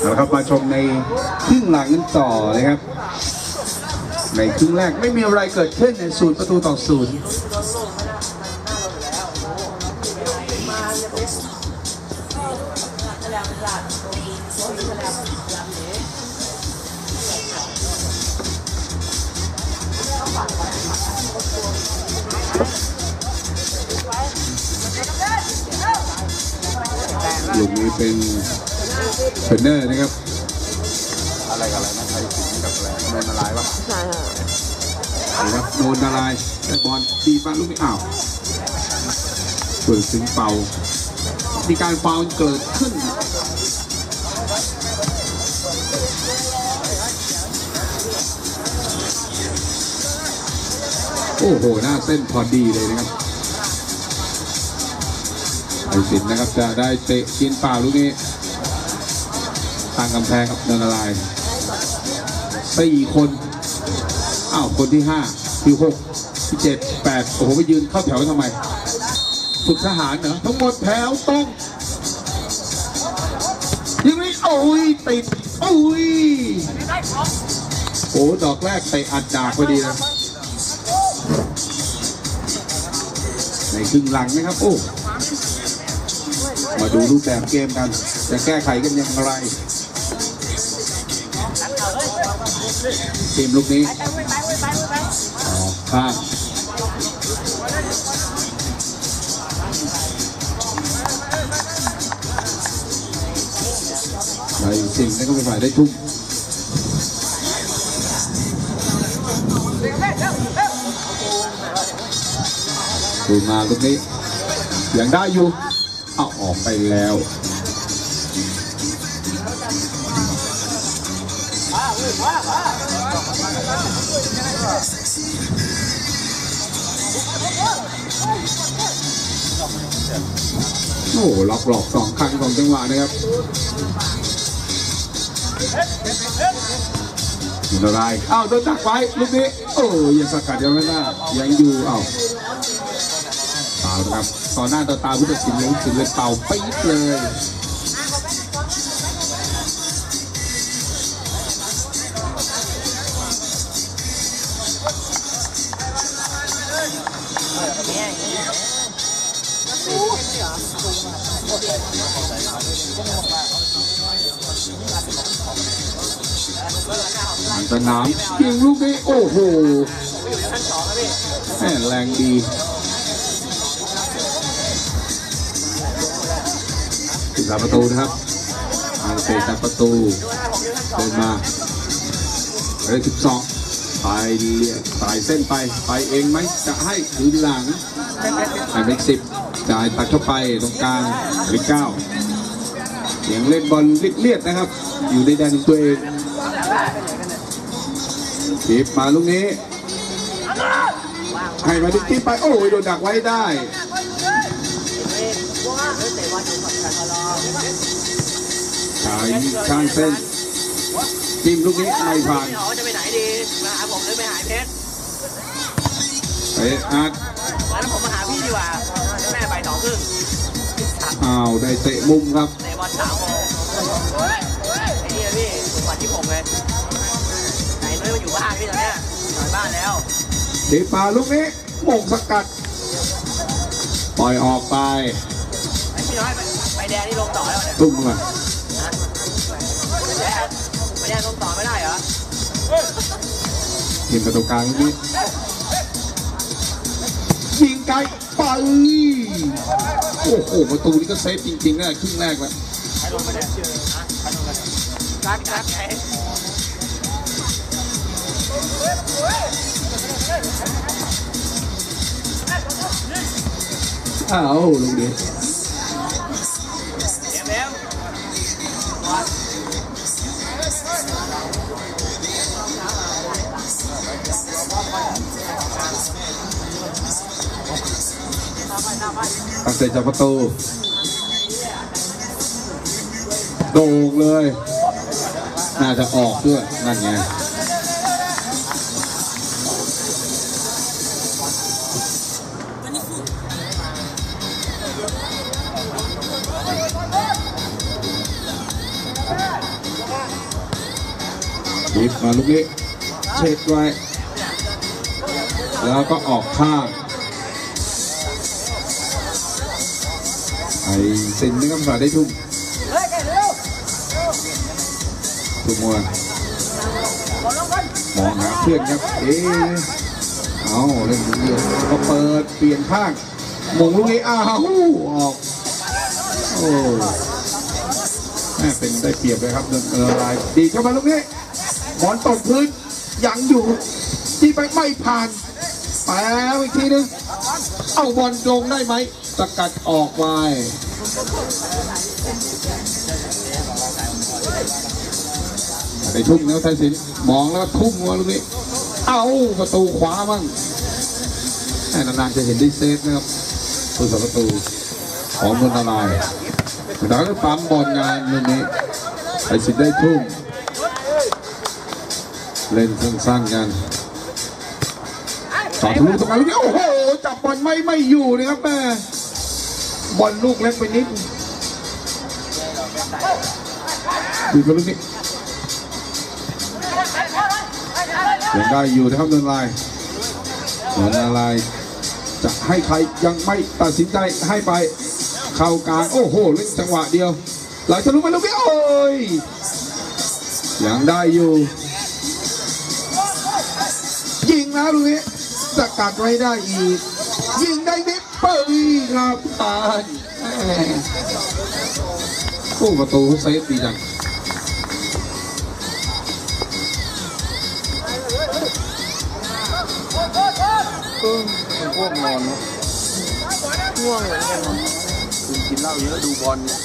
เอาละครับมาชมในครึ่งหลังกันต่อนะครับ ในครึ่งแรกไม่มีอะไรเกิดขึ้นในศูนย์ประตูต่อศูนย์ลูกนี้เป็น เทรนเนอร์นะครับอะไรกับอะไรนะไทยสิงกับอะไรโดนอะไรวะใช่ค่ะนี่ครับโดนอะไรแต่บอลดีมากลูกนี้อ้าวเปิดสิงเป่ามีการฟาวล์เกิดขึ้นโอ้โห หน้าเส้นพอดีเลยนะครับไอสินนะครับจะได้เตะกินเปล่าลูกนี้ทางกำแพงครับเดินลายสี่คนอ้าวคนที่ห้าที่หกที่เจ็ดแปดโอ้โหไปยืนเข้าแถวทำไมฝึกทหารเหรอทั้งหมดแถวตรงยิงไม่โอ้ยติดโอ้ยโอ้ดอกแรกเตะอัดดากพอดีนะในครึ่งหลังนะครับ โอ้ มาดูรูปแบบเกมกัน จะแก้ไขกันอย่างไร ทีมลูกนี้ออกข้างไปสิ่งนั้นก็เป็นฝ่ายได้ทุ่มดูมาลูกนี้ยังได้อยู่เอาออกไปแล้ว อ้โหล็อกหลอกสองครั้งสองจังหวะนะครับอะไรอ้าวโดนดักไว้ลูกนี้ โอ้ยังสกัดยังไม่ได้ยังอยู่อ้าวเปล่านะครับ ต่อหน้าต่อตาผู้ตัดสินเลยผู้ตัดสินเลยเป่าปี๊ดเลย สนามยิงลูกนี้โอ้โหแม่แรงดีถึงประตูนะครับทาเตะจากประตูเดินมาเลยสิบสองไปเรียสายเส้นไป ไปเองไหมจะให้คืนหลังหมายเลขสิบจ่ายตัดเข้าไปตรงกลางเลขเก้า ยงเล่นบอลเลียดๆนะครับ อยู่ในแดนของตัวเองทีบมาลูกนี้ ให้มาดิ๊กไป โอ้ยโดนดักไว้ได้ชายข้างเส้นจิ้มลูกนี้ไม่ผ่านพี่หอจะไปไหนดี มาหาผมหรือไปหาเพชรเตะอัดงั้นผมมาหาพี่ดีกว่าแม่ไปสองครึ่ง อ้าวได้เตะมุมครับในบอลสามโมงไอ้นี่นะพี่ถูกกว่าที่ผมเลยไหนไม่มาอยู่บ้านพี่ตอนเนี้ยอยู่บ้านแล้วทีบมาลูกนี้โมงสกัด ปล่อยออกไปไอ้พี่น้อยไปแดงนี่ลงต่อแล้วเนี่ยตุ้มมานะไปแดงไปแดงลงต่อไม่ได้เหรอทีมประตูกลางลูกนี้ยิงไกล ไป โอ้โห ประตูนี้ก็เซฟจริงๆนะครึ่งแรกแล้วอ้าวลงเดียการการไงอ้าว ตั้งแต่จากประตูโด่งเลย น่าจะออกด้วย นั่นไงบีบมาลูกนี้เช็ดไว้ แล้วก็ออกข้าง ไอ้สินนี่ก็มาได้ทุ่มทุ่มมัวมองหาเพื่อนครับเอ๊ะเอาเล่นลูกเดียก็เปิดเปลี่ยนข้างมงลูกนี้อ้าวออกโอ้ยแม่เป็นได้เปรียบเลยครับเดินเออลายดีเข้ามาลูกนี้บอลตกพื้นยังอยู่ที่ไปไม่ผ่านแปวอีกทีนึง เอาบอลลงได้ไหม สกัดออกไปไปทุ่มแล้วไทยสินมองแล้วทุ่มมาลูกนี้ เอาประตูขวามั่งนานๆจะเห็นได้เซฟนะครับผู้สาประตูของมืองนารายแล้วก็ปั๊มบอลงานลูกนี้ไทยสินได้ทุ่มเล่นสั้นๆกันต่อทะลุตรงนั้นลูกนี้โอ้โหจับบอลไม่ไม่อยู่นะครับแม่ บอลลูกเล็กไปนิดดูกันลูกนี้ยังได้อยู่นะครับเดินลายเดินลายจะให้ใครยังไม่ตัดสินใจให้ไปเข้ากลางโอ้โหเล่นจังหวะเดียวไหลทะลุไปลูกนี้โอ้ยยังได้อยู่ยิงนะลูกนี้สกัดไว้ได้อีกยิงได้นิดเปิด ครับตายแหม่โอ้ประตูเซฟดีจังเออมันง่วงนอนเนอะง่วงเหมือนกันคุณกินเหล้าเยอะดูบอลเนี่ย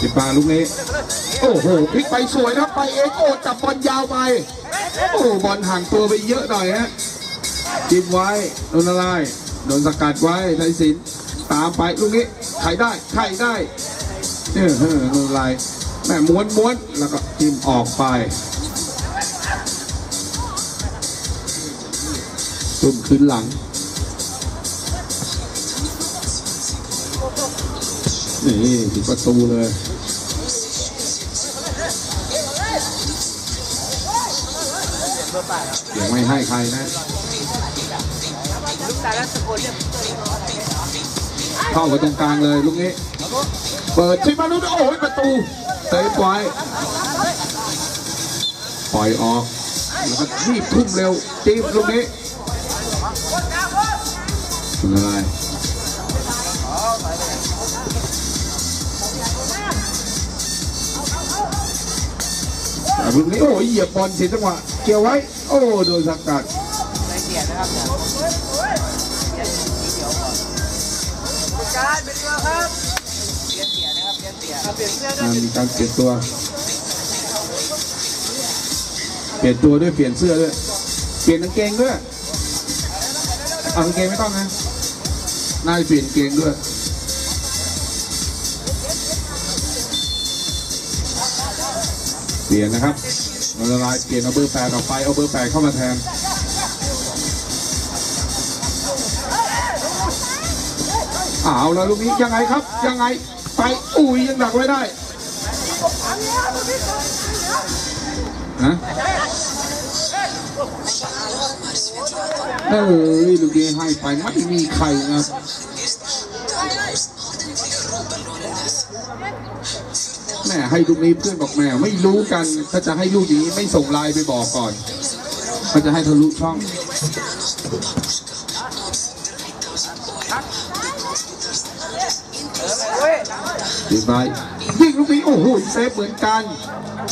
จิบปาลูกนี้ โอ้โหพลิกไปสวยครับไปเองโอ้จับบอลยาวไป โอ้บอลห่างตัวไปเยอะหน่อยฮะจิ้มไว้โดนอะไร โดนสกัดไว้ไทยสินตามไปลูกนี้ไขได้ไขได้เนี่ยเฮ้อโดนอะไรแม่ม้วนม้วนแล้วก็จิ้มออกไปตุ้มขึ้นหลังนี่ถึงประตูเลยยังไม่ให้ใครนะ ลูกตาแล้วสกุลเข้าไปตรงกลางเลยลูกนี้ เปิดชิมานุโอ้ยประตูเตะไว้ปล่อยออกแล้วก็รีบทุ่มเร็วจีบลูกนี้อะไรลูกนี้โอ้ยเหยียบบอลเสียจังหวะเกี่ยวไว้ โอ้โดนสกัด มีการเปลี่ยนตัว เปลี่ยนตัวด้วยเปลี่ยนเสื้อด้วย เปลี่ยนกางเกงด้วยเอากางเกงไม่ต้องนะนายเปลี่ยนเกงด้วยเปลี่ยนนะครับมันละลายเปลี่ยนเอาเบอร์แปดออกไปเอาเบอร์แปดเข้ามาแทนเอาแล้วลูกนี้ยังไงครับ ยังไงไปอุ้ยยังดักไว้ได้ นะเอ้ยลูกนี้ให้ไปไม่มีใครนะแม่ให้ลูกนี้เพื่อนบอกแม่ไม่รู้กันถ้าจะให้ลูกนี้ไม่ส่งไลน์ไปบอกก่อนเขาจะให้ทะลุช่องดีไปยิง ลูกนี้โอ้โหเซฟเหมือนกัน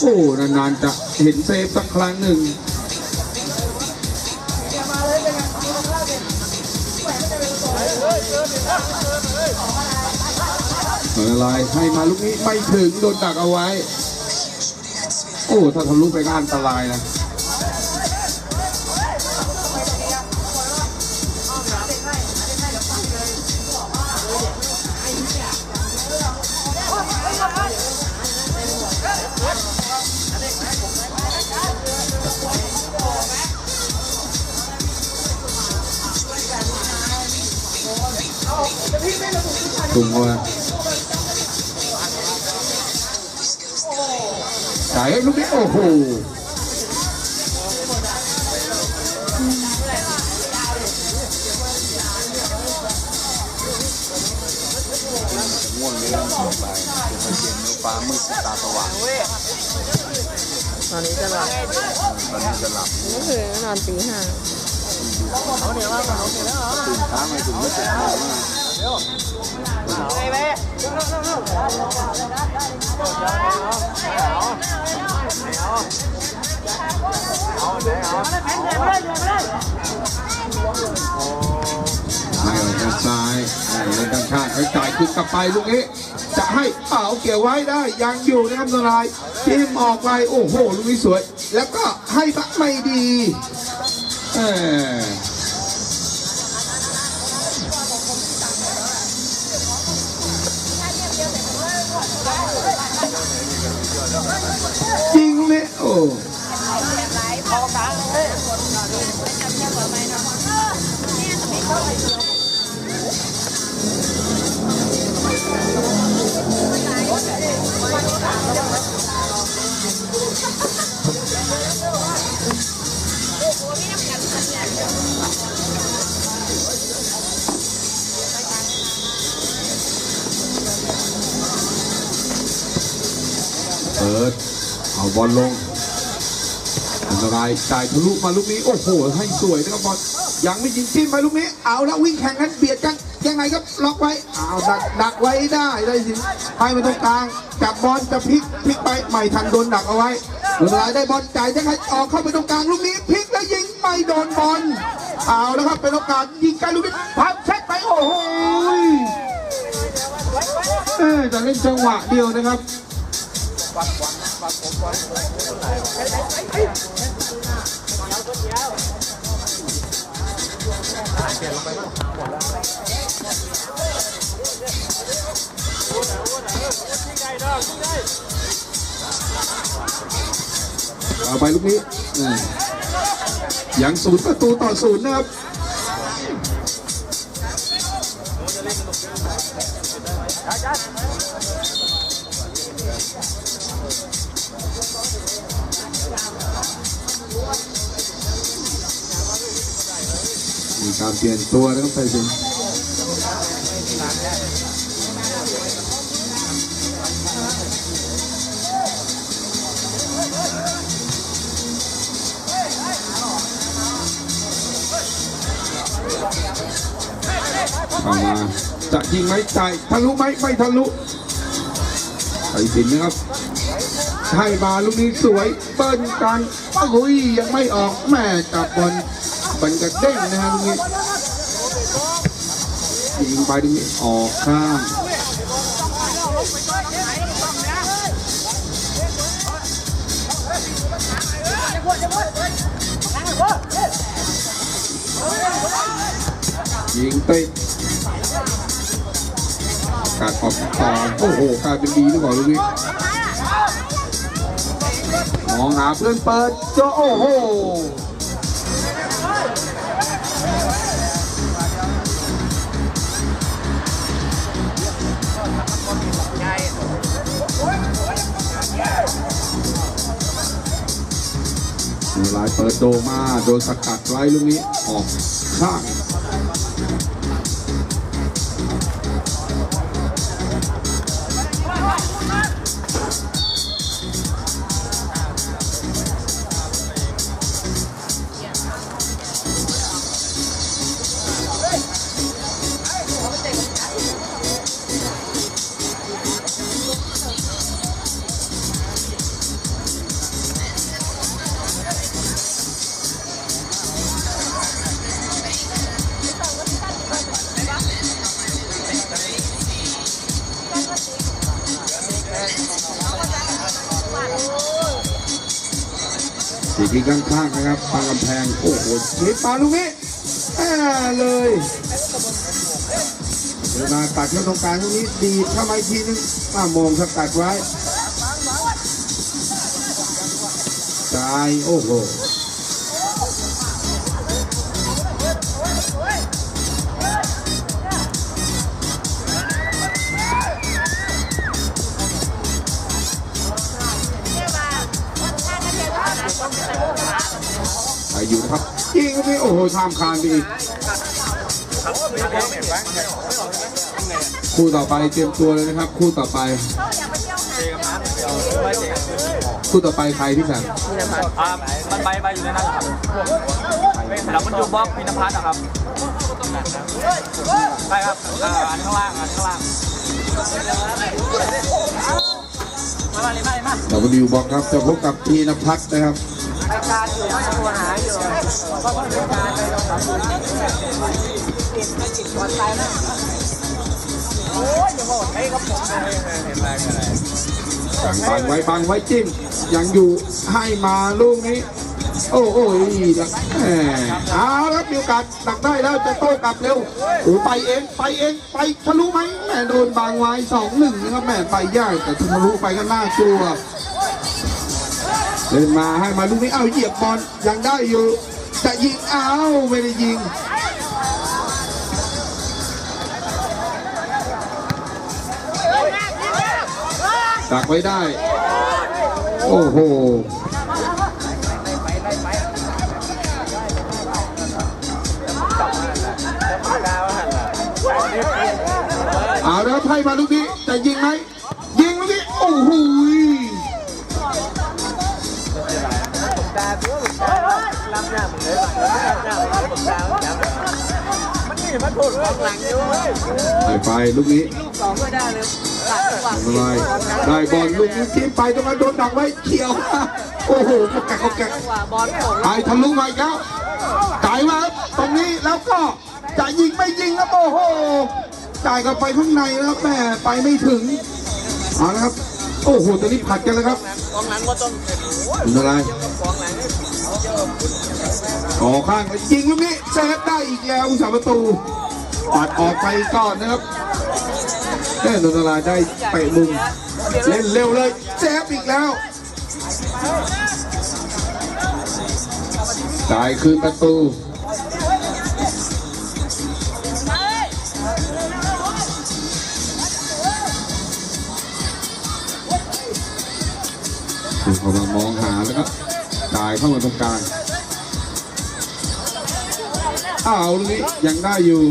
โอ้นานๆจะเห็นเซฟสักครั้งหนึ่งอะไรให้มาลูกนี้ไม่ถึงโดนดักเอาไว้ โอ้ถ้าทะลุไปก็อันตรายนะ ตุงว่าไอจ่ายให้ลูกนี้โอ้โหง่วงเลยต่อไปเดี๋ยวไปเย็นแล้วฟ้ามืดตาสว่างตอนนี้จะหลับตอนนี้จะหลับเมื่อคืนก็นอนตีห้าเขาเหนียวมากเขาเหนียวแล้วเหรอตื่นเช้าไม่ถึงไม่เจ็ดโม งนะไปไปเอาไหนเอาให้ออกทางซ้ายให้เล่นทางข้างให้จ่ายคืนกลับไปลูกนี้ จะให้เอาเกี่ยวไว้ได้ยังอยู่นะครับนรายทีมออกไปโอ้โหลูกนี้สวย แล้วก็ให้บักไม่ดีเออ จริง บอลลงอันตรายจ่ายทะลุมาลูกนี้ โอ้โห ให้สวยนะครับบอลยังไม่ยิงจิ้มไปลูกนี้ เอาแล้ววิ่งแข่งกันเบียดกันยังไงครับล็อกไว้เอาดักดักไว้ได้ได้สิให้มาตรงกลางจับบอลจะพลิกพลิกไปไม่ทันโดนดักเอาไว้อันตรายได้บอลจ่ายจะให้ออกเข้าไปตรงกลางลูกนี้พลิกแล้วยิงไม่โดนบอลเอาแล้วครับเป็นโอกาสยิงไกลลูกนี้พับเช็คไปโอ้โหจะเล่นจังหวะเดียวนะครับ เอาไปลูกนี้อืมยังศูนย์ประตูต่อศูนย์นะครับารเปลี่ยนตัวนะครับไทยเป็นเข้ามาจะยิงไหมจ่ายทะลุไหมไม่ทะลุไทสินนะครับให้มาลูกนี้สวยเปิ้ลกันโอ้ยยังไม่ออกแม่จับบอล บันกระเด้งนะฮะลูกนี้ยิงไปตรงนี้ออกข้างยิงติดการออกต่อโอ้โหกลายเป็นดีหรือเปล่าลูกนี้มองหาเพื่อนเปิดจอโอ้โห ลายเปิดโดมาโดนสกัดไว้ลูกนี้ออกข้าง สีกีข้างๆนะครับปางกำแพง โอ้โหชิดปาลูกนี้แอ่เลยเวลาตัดเข้าตรงกลางตรงนี้ดีดเข้ามาอีกทีนึงป้ามองสกัดไว้ตายโอ้โห ข้ามคานไปอีกคู่ต่อไปเตรียมตัวเลยนะครับ คู่ต่อไป คู่ต่อไปใครพี่สันอ่ามันใบใบอยู่ในนั้นเหรอครับแล้วมันอยู่บล็อกพินพัฒน์อะครับใช่ครับอ่าอันข้างล่างอันข้างล่างมามาเลยมาเลยมาดับเบิลยูบอกครับจะพบกับพีนพัฒน์นะครับ รายการอยู่ไม่ตัวหาอยู่ก็ต้องรายการไปเราทำติดไม่ติดก่อนตายนะโอ้ยอย่าบอกให้ครับผมบังไว้บังไว้จิ้มยังอยู่ให้มาลูกนี้โอ้โอ้ยดักแหเอาแล้วมีโอกาสดักได้แล้วจะโต้กลับเร็วโอ้ไปเองไปเองไปทะลุไหมแหมโดนบางไว้สองหนึ่งนะครับแหมไปยากแต่ทะลุไปก็น่ากลัว เล่นมาให้มาลูกนี้เอาเหยียบบอลยังได้อยู่จะยิงเอาไม่ได้ยิงดักไว้ได้ โอ้โหเอาแล้วครับให้มาลูกนี้จะยิงไหมยิงลูกนี้โอ้โห ล้ำหน้าผมเลยล้ำหน้าผมตาล้ำมันนี่มันถูกหลังอยู่ไปไปลูกนี้ลูกสองก็ได้เลยหลังจังหวะทำอะไรได้บอลลูกนี้จิ้มไปตรงนั้นโดนดักไว้เขียวโอ้โหเขาแกะเขาแกะบอลไม่ตกไปทะลุมาอีกแล้วจ่ายมาตรงนี้แล้วก็จะยิงไม่ยิงครับโอ้โหจ่ายกันไปข้างในแล้วแม่ไปไม่ถึงเอาละครับโอ้โหตอนนี้ผัดกันแล้วครับกองหลังก็ต้องเป็นอะไร กองหลังอข้างยิงลูกนี้เซฟได้อีกแล้วสาประตูปัดออกไปก่อนนะครับแน่นนทลาได้เตะมุมเล่นเร็วเลยเซฟอีกแล้วจ่ายคืนประตูเขามามองหาแล้วก็ จ่ายเข้ามาตรงกลางอ้าวลูกนี้ยังได้อยู่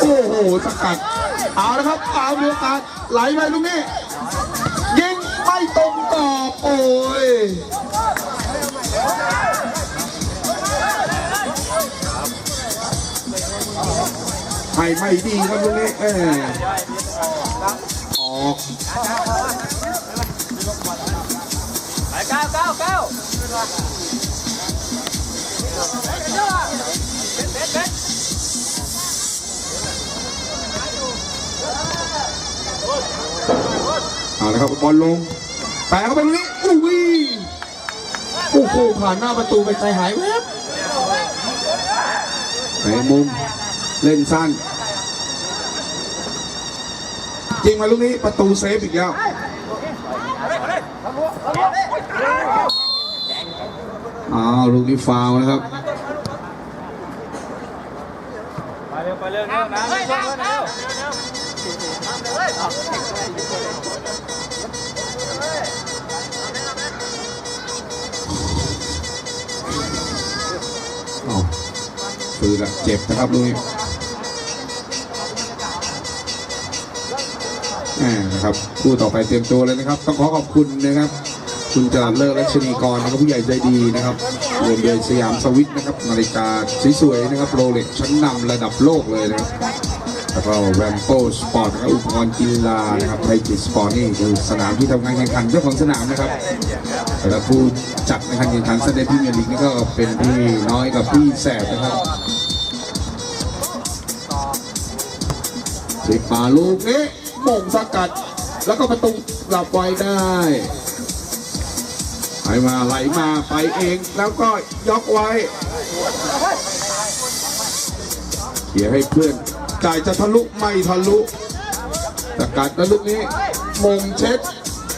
โอ้โหสกัดเอาละครับเอามีโอกาไหลไปลูกนี้ยิงไม่ตรงกรอบโอ้ยให้ไม่ดีครับลูกนี้เอ อออกไปเก้าเก้าเก้าเอาละครับบอลลงแปะเข้าไปตรงนี้อุ้ยโอ้โหผ่านหน้าประตูไปใจหายแวบในมุมเล่นสั้นจริงมาลูกนี้ประตูเซฟอีกแล้ว อ้าวลูกนี้ฟาวนะครับไปเร็วไปเร็วเร็วนะเร็วเร็วเร็วอ้าคือละเจ็บนะครับลูกนี้นะครับคู่ต่อไปเตรียมตัวเลยนะครับ ต้องขอขอบคุณนะครับ คุณจรัญเลิศรัชนีกรนะครับผู้ใหญ่ใจดีนะครับรวมโดยสยามสวิตนะครับนาฬิกาสวยๆนะครับโรเล็กชั้นนำระดับโลกเลยนะครับแล้วก็แรมโ o สปอร์ตนะครับอุปกรณ์กีฬานะครับไทยจิตสปอร์ตนี่คือสนามที่ทำการแข่งขันเจ้าของสนามนะครับแล้วผู้จัดในการแข่งขันสเตปพรีเมียร์ลีกนี่ก็เป็นพี่น้อยกับพี่แสบนะครับสิบมาลูกนี้มงสกัด แล้วก็ประตูหลับไว้ได้ ไหลมาไหลมาไปเองแล้วก็ยกไว้เขี่ยให้เพื่อนจ่ายจะทะลุไม่ทะลุแต่การทะลูกนี้มงเช็ด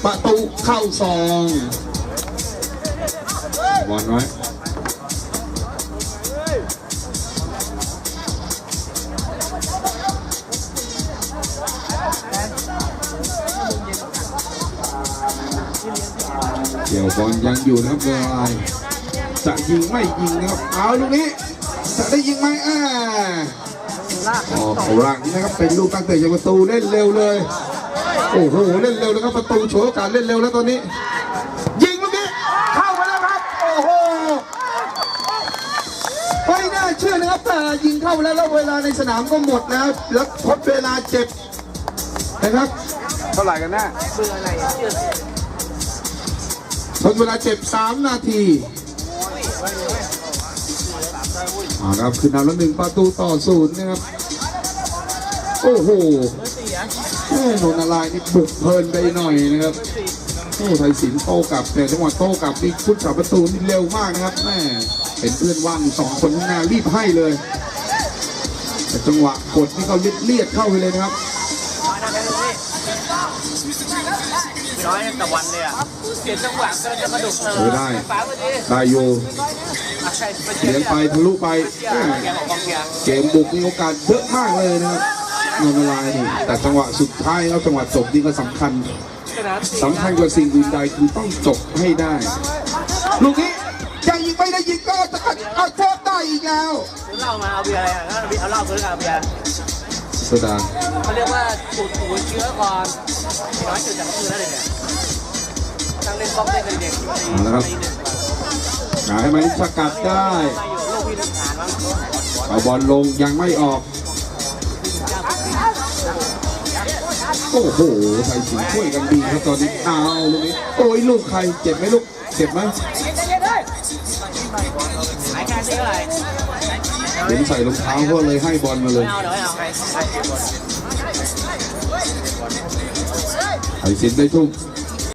ประตูเข้าซองบอลไว้ เกี่ยวบอลยังอยู่นะครับเวลาจะยิงไม่ยิงนะครับเอาลูกนี้จะได้ยิงไหมอ่าออกหลังนะครับเป็นลูกตั้งแต่จากประตูเล่นเร็วเลยโอ้โหเล่นเร็วนะครับประตูโฉวยโอกาสเล่นเร็วแล้วตอนนี้ ยิงลูกนี้เข้ามาแล้วครับโอ้โหไม่น่าเชื่อนะครับแต่ยิงเข้าแล้วแล้วเวลาในสนามก็หมดแล้วแล้วทดเวลาเจ็บนะครับเท่าไหร่กันแน่เบื่ออะไร ดเวลาเจ็บ3นาทีอาครับคือนำแล้วหนึ่งประตูต่อศูนย์นะครับ โอ้โหแม่นนท์อะไรนี่บุกเพลินไปหน่อยนะครับโอ้ไทยสินโต้กลับแต่จังหวะโต้กลับนี่พุทธกับประตูนี่เร็วมากนะครับแม่เป็นเพื่อนว่างสองคนข้างหน้ารีบให้เลย แต่จังหวะกดนี่เขาเลียดเลียดเข้าไปเลยนะครับ น้อยแต่วันเลยอะเสียจังหวะกำลังจะกระดุกเธอเออได้ฟ้าพอดีได้อยู่อะใช่ไปเชีเลี้ยงไปทะลุไปแม่แกของกองเชียร์เกมบุกมีโอกาสเยอะมากเลยนะครับนนทลายนี่แต่จังหวะสุดท้ายแล้วจังหวะจบนี่ก็สำคัญชนะสี่สำคัญกว่าสิ่งอื่นใดคือต้องจบให้ได้ ลูกนี้ยังยิงไม่ได้ยิงก็จะเอาโทษได้อีกแล้วซื้อเหล้ามาเอาเบียร์อะไรอะเอาเหล้าซื้อกับเบียร์สดาเขาเรียกว่าสูตรหูเชื้อก่อนน้อยจุดจากคืนแล้วเลยเนี่ยตั้งเล่ นบล็อกเล่นเด็กๆเอาละครับหาให้มันสกัดได้เอาบอลลงยังไม่ออกโอ้โหไทยสิงห์ช่วยกันดีครับตอนนี้เอาลูกนี้โอ้ยลูกใครเจ็บไหมลูกเจ็บไหมแค่นี้เห็นใส่รองเท้าก็เลยให้บอลมาเลยไม่เอาเดี๋ยวไม่เอาใครใครเก็บบอลไทยสินได้ทุ่ม